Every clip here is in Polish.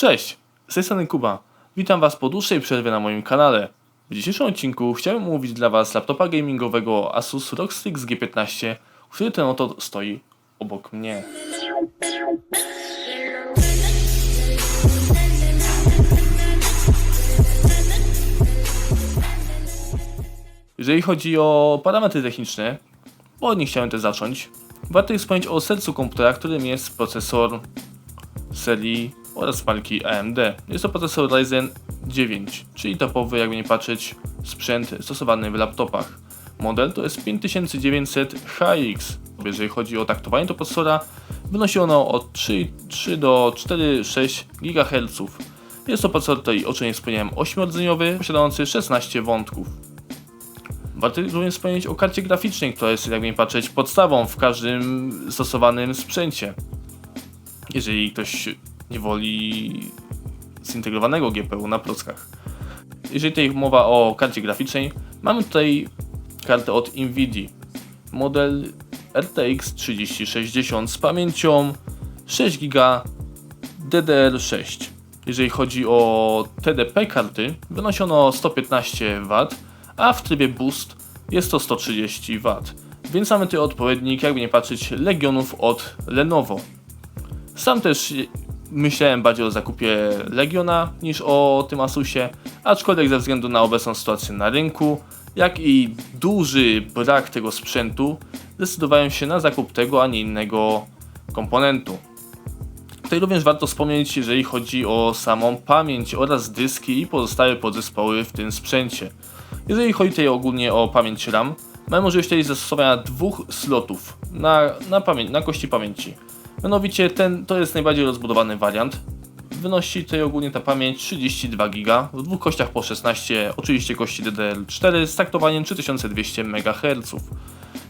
Cześć, z tej strony Kuba. Witam Was po dłuższej przerwie na moim kanale. W dzisiejszym odcinku chciałem omówić dla Was laptopa gamingowego Asus ROG Strix G15, który ten oto stoi obok mnie. Jeżeli chodzi o parametry techniczne, bo od nich chciałem też zacząć, warto wspomnieć o sercu komputera, którym jest procesor serii oraz marki AMD. Jest to procesor Ryzen 9, czyli topowy, jakby nie patrzeć, sprzęt stosowany w laptopach. Model to jest 5900 HX. Jeżeli chodzi o taktowanie to procesora, wynosi ono od 3, 3 do 4,6 GHz. Jest to procesor tutaj, o czym nie wspomniałem, 8-rdzeniowy, posiadający 16 wątków. Warto również wspomnieć o karcie graficznej, która jest, jakby nie patrzeć, podstawą w każdym stosowanym sprzęcie. Jeżeli ktoś nie woli zintegrowanego GPU na prockach. Jeżeli tutaj mowa o karcie graficznej, mamy tutaj kartę od Nvidia. Model RTX 3060 z pamięcią 6 GB DDR6. Jeżeli chodzi o TDP karty, wynosi ono 115 W, a w trybie Boost jest to 130 W. Więc mamy tutaj odpowiednik, jakby nie patrzeć, Legionów od Lenovo. Sam też myślałem bardziej o zakupie Legiona niż o tym Asusie, aczkolwiek ze względu na obecną sytuację na rynku, jak i duży brak tego sprzętu, zdecydowałem się na zakup tego, a nie innego komponentu. Tutaj również warto wspomnieć, jeżeli chodzi o samą pamięć oraz dyski i pozostałe podzespoły w tym sprzęcie. Jeżeli chodzi tutaj ogólnie o pamięć RAM, mamy możliwość tutaj zastosowania dwóch slotów na, na, na kości pamięci. Mianowicie ten to jest najbardziej rozbudowany wariant. Wynosi tutaj ogólnie ta pamięć 32 GB, w dwóch kościach po 16, oczywiście kości DDR4 z taktowaniem 3200 MHz.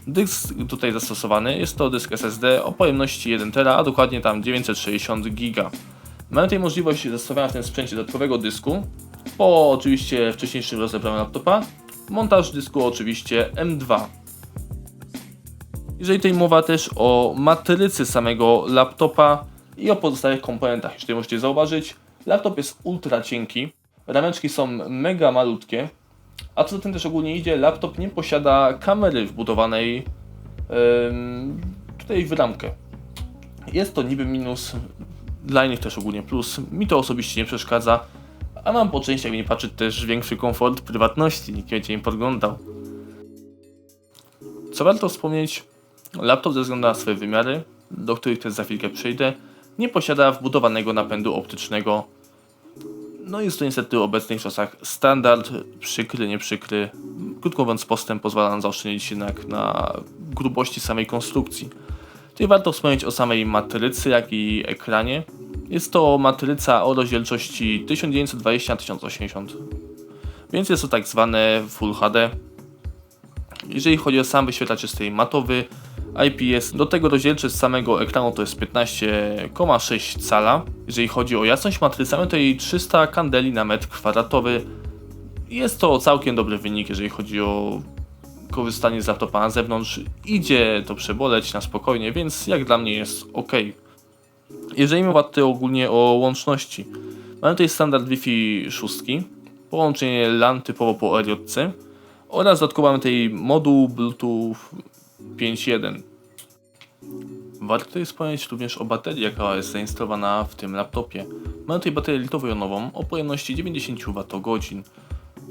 Dysk tutaj zastosowany jest to dysk SSD o pojemności 1 TB, a dokładnie tam 960 GB. Mamy tutaj możliwość zastosowania w tym sprzęcie dodatkowego dysku, po oczywiście wcześniejszym rozebraniu laptopa, montaż dysku oczywiście M2. Jeżeli tutaj mowa też o matrycy samego laptopa i o pozostałych komponentach, jeśli możecie zauważyć, laptop jest ultra cienki, rameczki są mega malutkie, a co za tym też ogólnie idzie, laptop nie posiada kamery wbudowanej ym, tutaj w ramkę. Jest to niby minus, dla innych też ogólnie plus, mi to osobiście nie przeszkadza, a mam po części, jakby nie patrzeć, też większy komfort prywatności, nikt nie będzie mi podglądał. Co warto wspomnieć, laptop ze względu na swoje wymiary, do których też za chwilkę przejdę, nie posiada wbudowanego napędu optycznego. No jest to niestety w obecnych czasach standard, przykry, nie przykry. Krótko mówiąc, postęp pozwala nam zaoszczędzić jednak na grubości samej konstrukcji. Tutaj warto wspomnieć o samej matrycy, jak i ekranie. Jest to matryca o rozdzielczości 1920x1080, więc jest to tak zwane Full HD. Jeżeli chodzi o sam wyświetlacz jest tutaj matowy, IPS, do tego rozdzielczość samego ekranu to jest 15,6 cala. Jeżeli chodzi o jasność matrycy, mamy tutaj 300 kandeli na metr kwadratowy. Jest to całkiem dobry wynik, jeżeli chodzi o korzystanie z laptopa na zewnątrz. Idzie to przeboleć na spokojnie, więc jak dla mnie jest ok. Jeżeli mowa tutaj ogólnie o łączności, mamy tutaj standard Wi-Fi 6, połączenie LAN typowo po RJC oraz dodatkowo mamy tutaj moduł Bluetooth 5.1. Warto tutaj wspomnieć również o baterii, jaka jest zainstalowana w tym laptopie. Mamy tutaj baterię litowo-jonową o pojemności 90 Wh.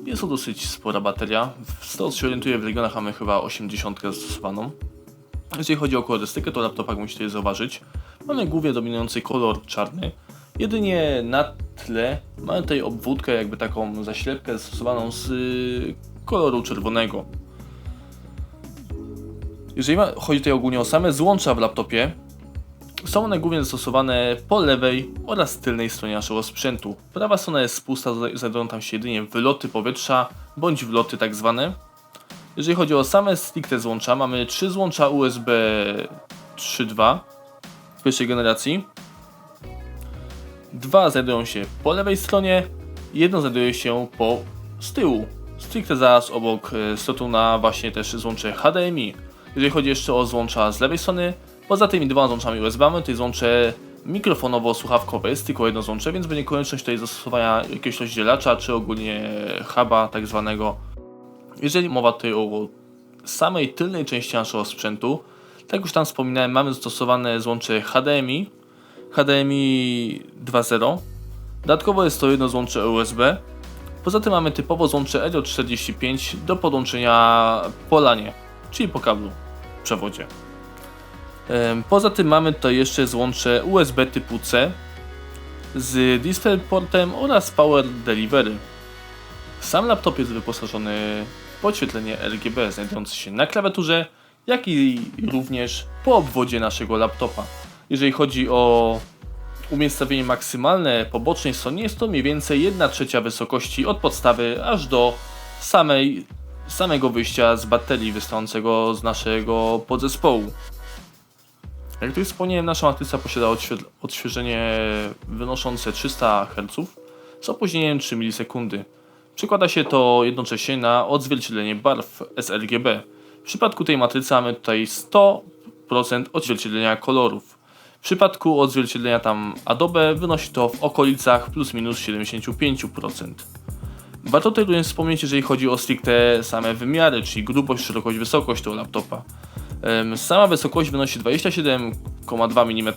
Jest to dosyć spora bateria. Z tego się orientuję w regionach mamy chyba 80 zastosowaną. Jeżeli chodzi o kolorystykę, to laptop, jak musicie zauważyć, mamy głównie dominujący kolor czarny. Jedynie na tle mamy tutaj obwódkę, jakby taką zaślepkę zastosowaną z koloru czerwonego. Jeżeli ma, chodzi tutaj ogólnie o same złącza w laptopie, są one głównie zastosowane po lewej oraz tylnej stronie naszego sprzętu. Prawa strona jest pusta, znajdują tam się jedynie wyloty powietrza bądź wloty tak zwane. Jeżeli chodzi o same stricte złącza, mamy trzy złącza USB 3.2 w pierwszej generacji. Dwa znajdują się po lewej stronie, jedno znajduje się po z tyłu. Stricte zaraz obok e, slotu na właśnie też złącze HDMI. Jeżeli chodzi jeszcze o złącza z lewej strony, poza tymi dwoma złączami USB mamy tutaj złącze mikrofonowo-słuchawkowe. Jest tylko jedno złącze, więc będzie konieczność tutaj zastosowania jakiegoś rozdzielacza, czy ogólnie huba tak zwanego. Jeżeli mowa tutaj o samej tylnej części naszego sprzętu, tak już tam wspominałem, mamy zastosowane złącze HDMI, HDMI 2.0. Dodatkowo jest to jedno złącze USB. Poza tym mamy typowo złącze RJ45 do podłączenia po LANie, czyli po kablu przewodzie. Poza tym mamy tutaj jeszcze złącze USB typu C z DisplayPortem oraz Power Delivery. Sam laptop jest wyposażony w podświetlenie RGB znajdujące się na klawiaturze, jak i również po obwodzie naszego laptopa. Jeżeli chodzi o umiejscowienie maksymalne po bocznej stronie, jest to mniej więcej 1 trzecia wysokości od podstawy aż do samej, samego wyjścia z baterii wystającego z naszego podzespołu. Jak tu wspomniałem, nasza matryca posiada odświe- odświeżenie wynoszące 300 Hz z opóźnieniem 3 milisekundy. Przekłada się to jednocześnie na odzwierciedlenie barw sRGB. W przypadku tej matrycy mamy tutaj 100% odzwierciedlenia kolorów. W przypadku odzwierciedlenia tam Adobe wynosi to w okolicach plus minus 75%. Warto tutaj również wspomnieć, jeżeli chodzi o stricte same wymiary, czyli grubość, szerokość, wysokość tego laptopa. Sama wysokość wynosi 27,2 mm,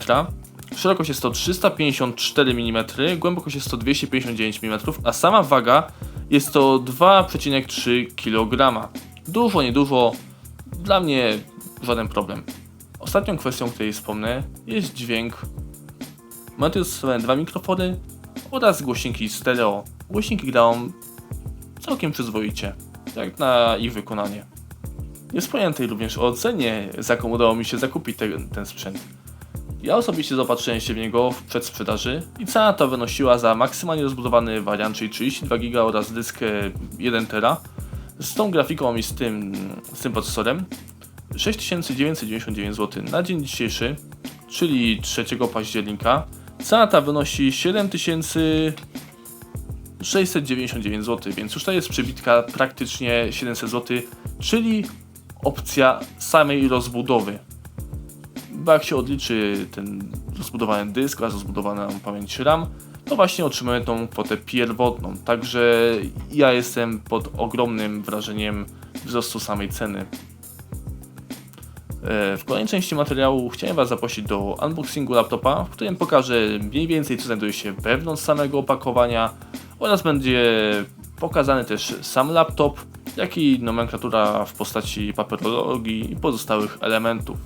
szerokość jest to 354 mm, głębokość jest to 259 mm, a sama waga jest to 2,3 kg. Dużo, niedużo, dla mnie żaden problem. Ostatnią kwestią, o której wspomnę, jest dźwięk. Mamy tu stosowane dwa mikrofony oraz głośniki stereo. Głośniki grają całkiem przyzwoicie, jak na ich wykonanie. Nie wspomniałem tutaj również o cenie, za jaką udało mi się zakupić ten, ten sprzęt. Ja osobiście zaopatrzyłem się w niego w przedsprzedaży i cena ta wynosiła za maksymalnie rozbudowany wariant, czyli 32 GB oraz dysk e, 1 TB z tą grafiką i z tym, z tym procesorem 6999 zł. Na dzień dzisiejszy, czyli 3 października, cena ta wynosi 7699 zł, więc już to jest przybitka praktycznie 700 zł, czyli opcja samej rozbudowy. Bo jak się odliczy ten rozbudowany dysk oraz rozbudowana pamięć RAM, to właśnie otrzymujemy tą kwotę pierwotną. Także ja jestem pod ogromnym wrażeniem wzrostu samej ceny. E, W kolejnej części materiału chciałem Was zaprosić do unboxingu laptopa, w którym pokażę mniej więcej co znajduje się wewnątrz samego opakowania oraz będzie pokazany też sam laptop, jak i nomenklatura w postaci papierologii i pozostałych elementów.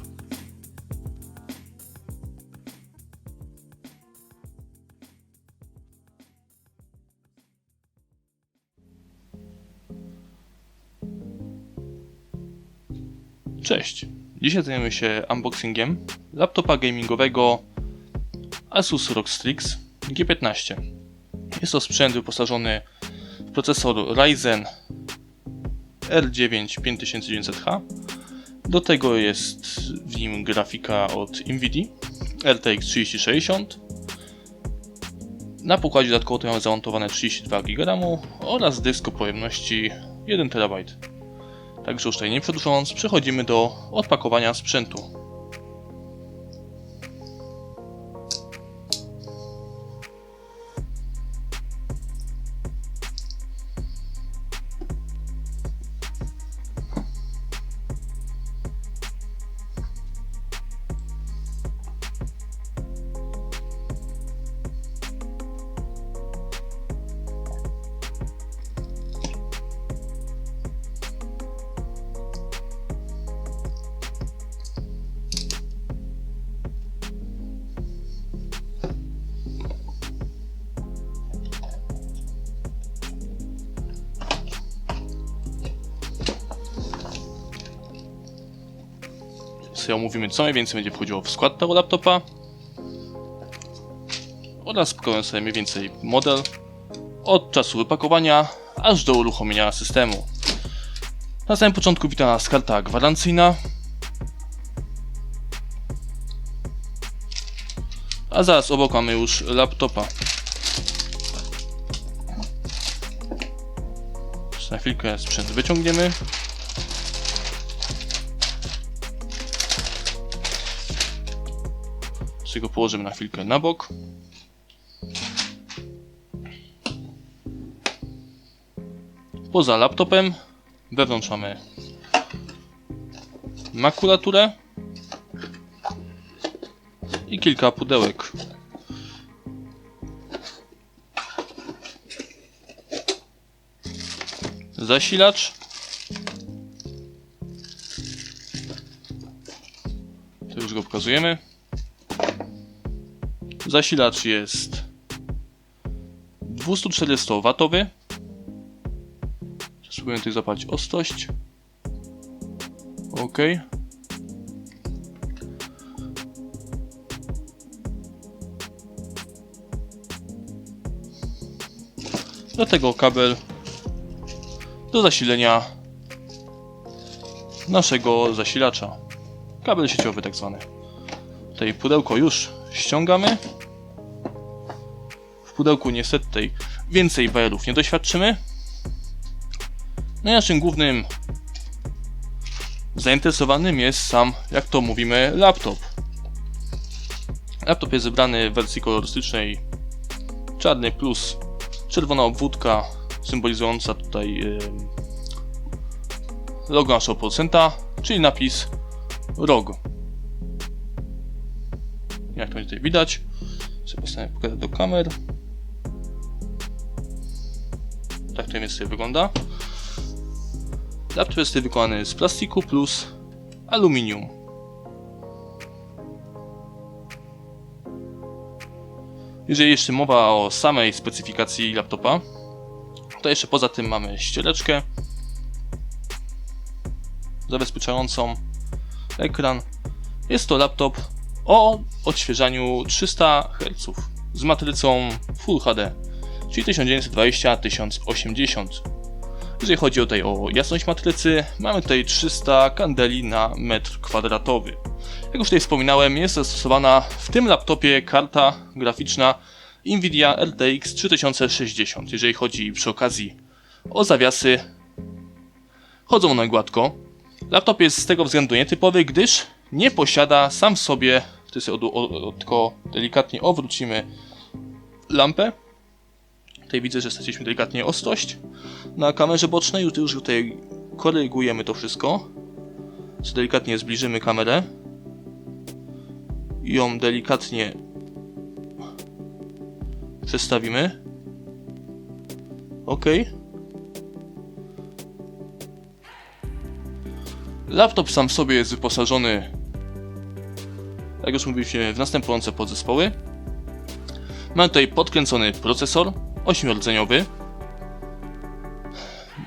Dzisiaj zajmiemy się unboxingiem laptopa gamingowego Asus ROG Strix G15. Jest to sprzęt wyposażony w procesor Ryzen R9 5900H. Do tego jest w nim grafika od Nvidia RTX 3060. Na pokładzie dodatkowo mamy zamontowane 32 GB oraz dysk o pojemności 1 TB. Także już tutaj nie przedłużając, przechodzimy do odpakowania sprzętu. Sobie omówimy, co mniej więcej będzie wchodziło w skład tego laptopa oraz pokażę sobie mniej więcej model od czasu wypakowania aż do uruchomienia systemu. Na samym początku wita nas karta gwarancyjna, a zaraz obok mamy już laptopa. Jeszcze na chwilkę sprzęt wyciągniemy. Sobie go położymy na chwilkę na bok. Poza laptopem wewnątrz mamy makulaturę i kilka pudełek. Zasilacz. To już go pokazujemy. Zasilacz jest 240W. Spróbuję tutaj zapalić ostrość. OK. Do tego kabel do zasilenia naszego zasilacza. Kabel sieciowy tak zwany. Tutaj pudełko już ściągamy. W pudełku niestety tutaj więcej bajerów nie doświadczymy. No i naszym głównym zainteresowanym jest sam, jak to mówimy, laptop. Laptop jest zebrany w wersji kolorystycznej czarny plus czerwona obwódka symbolizująca tutaj logo naszego producenta, czyli napis ROG. Jak to będzie tutaj widać, sobie postawię pokazać do kamer. Tak to mniej więcej wygląda. Laptop jest wykonany z plastiku plus aluminium. Jeżeli jeszcze mowa o samej specyfikacji laptopa, to jeszcze poza tym mamy ściereczkę zabezpieczającą ekran. Jest to laptop o odświeżaniu 300 Hz z matrycą Full HD, czyli 1920-1080. Jeżeli chodzi tutaj o jasność matrycy, mamy tutaj 300 kandeli na metr kwadratowy. Jak już tutaj wspominałem, jest zastosowana w tym laptopie karta graficzna Nvidia RTX 3060. Jeżeli chodzi przy okazji o zawiasy, chodzą one gładko. Laptop jest z tego względu nietypowy, gdyż nie posiada sam w sobie, to sobie od, od, tylko delikatnie obrócimy lampę. Tutaj widzę, że straciliśmy delikatnie ostrość na kamerze bocznej, już już tutaj korygujemy to wszystko. So delikatnie zbliżymy kamerę i ją delikatnie przestawimy. OK. Laptop sam sobie jest wyposażony, jak już mówiliśmy, w następujące podzespoły. Mamy tutaj podkręcony procesor 8-rdzeniowy.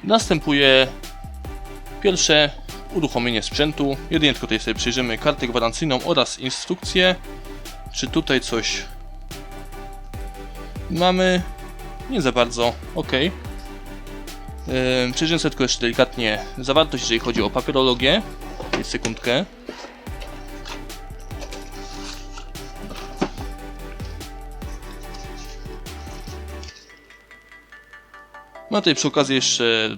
Następuje pierwsze uruchomienie sprzętu. Jedynie tylko tutaj sobie przyjrzymy kartę gwarancyjną oraz instrukcję. Czy tutaj coś mamy? Nie za bardzo. Ok. Yy, przyjrzymy sobie tylko jeszcze delikatnie zawartość, jeżeli chodzi o papierologię. Jest sekundkę. Mam tutaj przy okazji jeszcze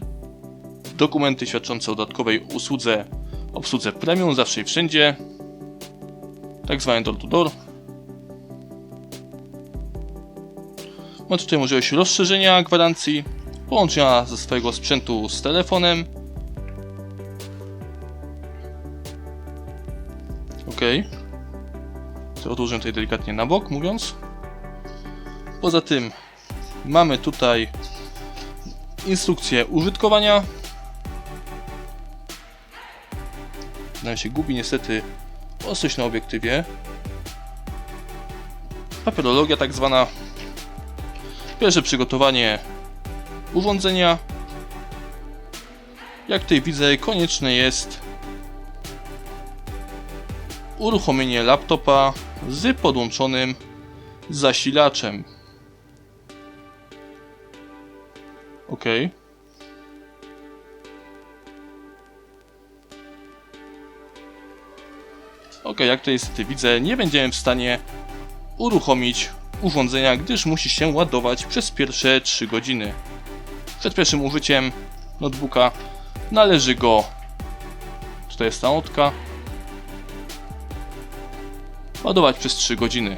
dokumenty świadczące o dodatkowej usłudze, obsłudze premium zawsze i wszędzie. Tak zwany door to door. Mam tutaj możliwość rozszerzenia gwarancji, połączenia ze swojego sprzętu z telefonem. Ok. To odłożę tutaj delikatnie na bok, mówiąc. Poza tym mamy tutaj instrukcję użytkowania. Nam się gubi niestety ostrość na obiektywie. Papierologia tak zwana. Pierwsze przygotowanie urządzenia. Jak tutaj widzę, konieczne jest uruchomienie laptopa z podłączonym zasilaczem. OK. Ok, jak to jest, widzę, nie będziemy w stanie uruchomić urządzenia, gdyż musi się ładować przez pierwsze 3 godziny. Przed pierwszym użyciem notebooka należy go. Tutaj jest ta notka. ładować przez 3 godziny.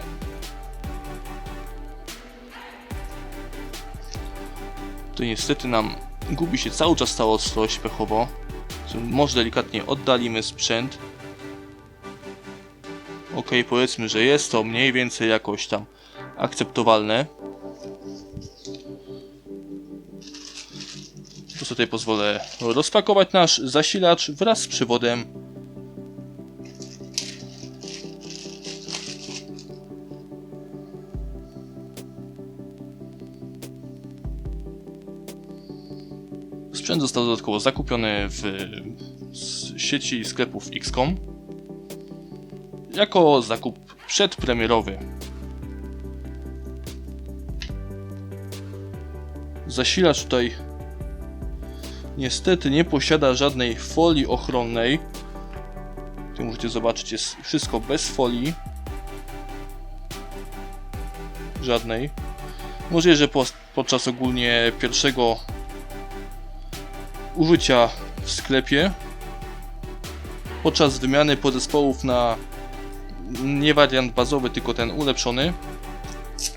To niestety nam gubi się cały czas ta ostrość pechowo. Może delikatnie oddalimy sprzęt. Ok, powiedzmy, że jest to mniej więcej jakoś tam akceptowalne. Tu sobie pozwolę rozpakować nasz zasilacz wraz z przewodem. Sprzęt został dodatkowo zakupiony w sieci sklepów XCOM jako zakup przedpremierowy. Zasilacz tutaj niestety nie posiada żadnej folii ochronnej. Tu możecie zobaczyć, jest wszystko bez folii. Żadnej. Możliwe, że po, podczas ogólnie pierwszego użycia w sklepie podczas wymiany podzespołów na nie wariant bazowy, tylko ten ulepszony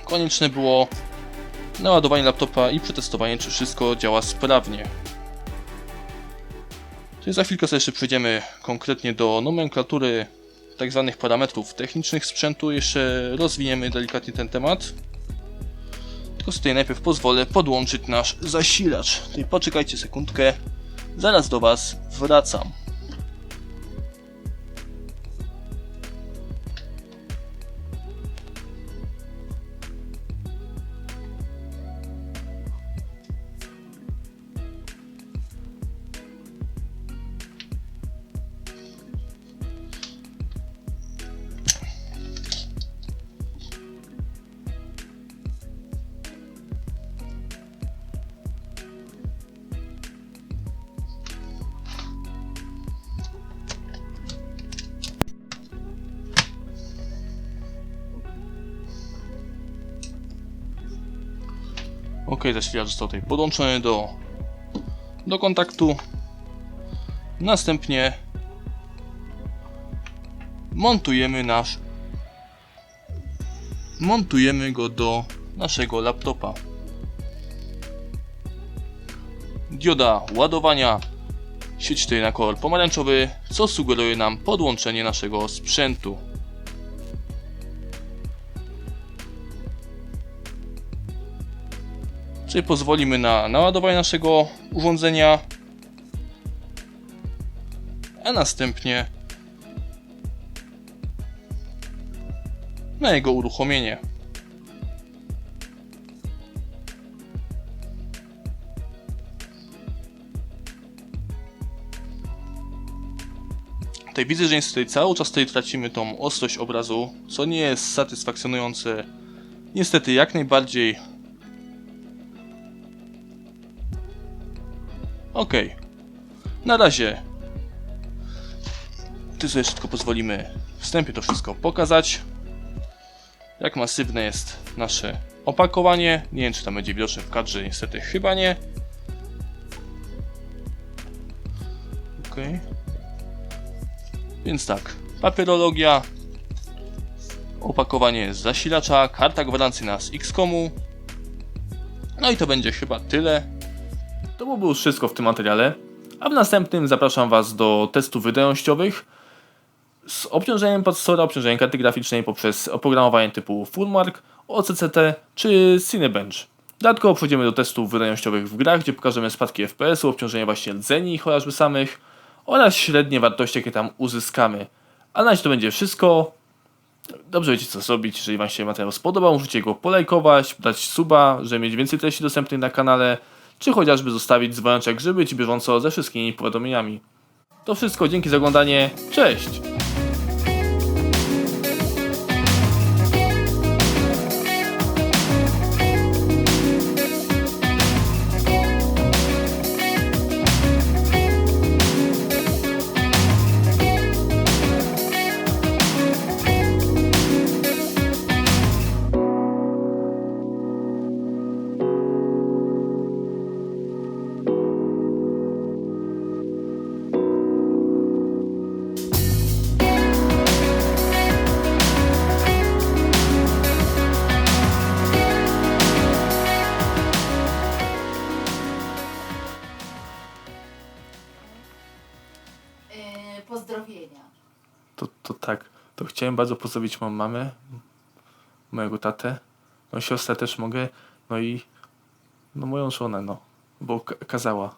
konieczne było naładowanie laptopa i przetestowanie, czy wszystko działa sprawnie. Czyli za chwilkę sobie jeszcze przejdziemy konkretnie do nomenklatury tak zwanych parametrów technicznych sprzętu. Jeszcze rozwiniemy delikatnie ten temat. Tylko sobie najpierw pozwolę podłączyć nasz zasilacz. Tutaj poczekajcie sekundkę. Zaraz do Was wracam. Ok, zasilacz został tutaj podłączony do, do kontaktu. Następnie montujemy nasz montujemy go do naszego laptopa. Dioda ładowania sieć tutaj na kolor pomarańczowy, co sugeruje nam podłączenie naszego sprzętu. Pozwolimy na naładowanie naszego urządzenia, a następnie na jego uruchomienie. Tutaj widzę, że niestety cały czas tutaj tracimy tą ostrość obrazu, co nie jest satysfakcjonujące. Niestety jak najbardziej Okej. Na razie. Ty sobie wszystko pozwolimy wstępie to wszystko pokazać. Jak masywne jest nasze opakowanie. Nie wiem, czy tam będzie widoczne w kadrze, niestety chyba nie. Okej. Więc tak, papierologia, opakowanie z zasilacza, karta gwarancyjna z XCOMu. No i to będzie chyba tyle. To byłoby już wszystko w tym materiale, a w następnym zapraszam Was do testów wydajnościowych z obciążeniem procesora, obciążeniem karty graficznej poprzez oprogramowanie typu FullMark, OCCT czy Cinebench. Dodatkowo przejdziemy do testów wydajnościowych w grach, gdzie pokażemy spadki FPS-u, obciążenie właśnie rdzeni chociażby samych oraz średnie wartości, jakie tam uzyskamy. A na razie to będzie wszystko. Dobrze wiecie co zrobić, jeżeli Wam się materiał spodobał, możecie go polajkować, dać suba, żeby mieć więcej treści dostępnych na kanale, czy chociażby zostawić dzwoneczek, żeby być bieżąco ze wszystkimi powiadomieniami. To wszystko, dzięki za oglądanie, cześć! Chciałem bardzo pozdrowić moją mamę, mojego tatę, moją siostrę też mogę, no i no moją żonę, no. Bo ka- kazała.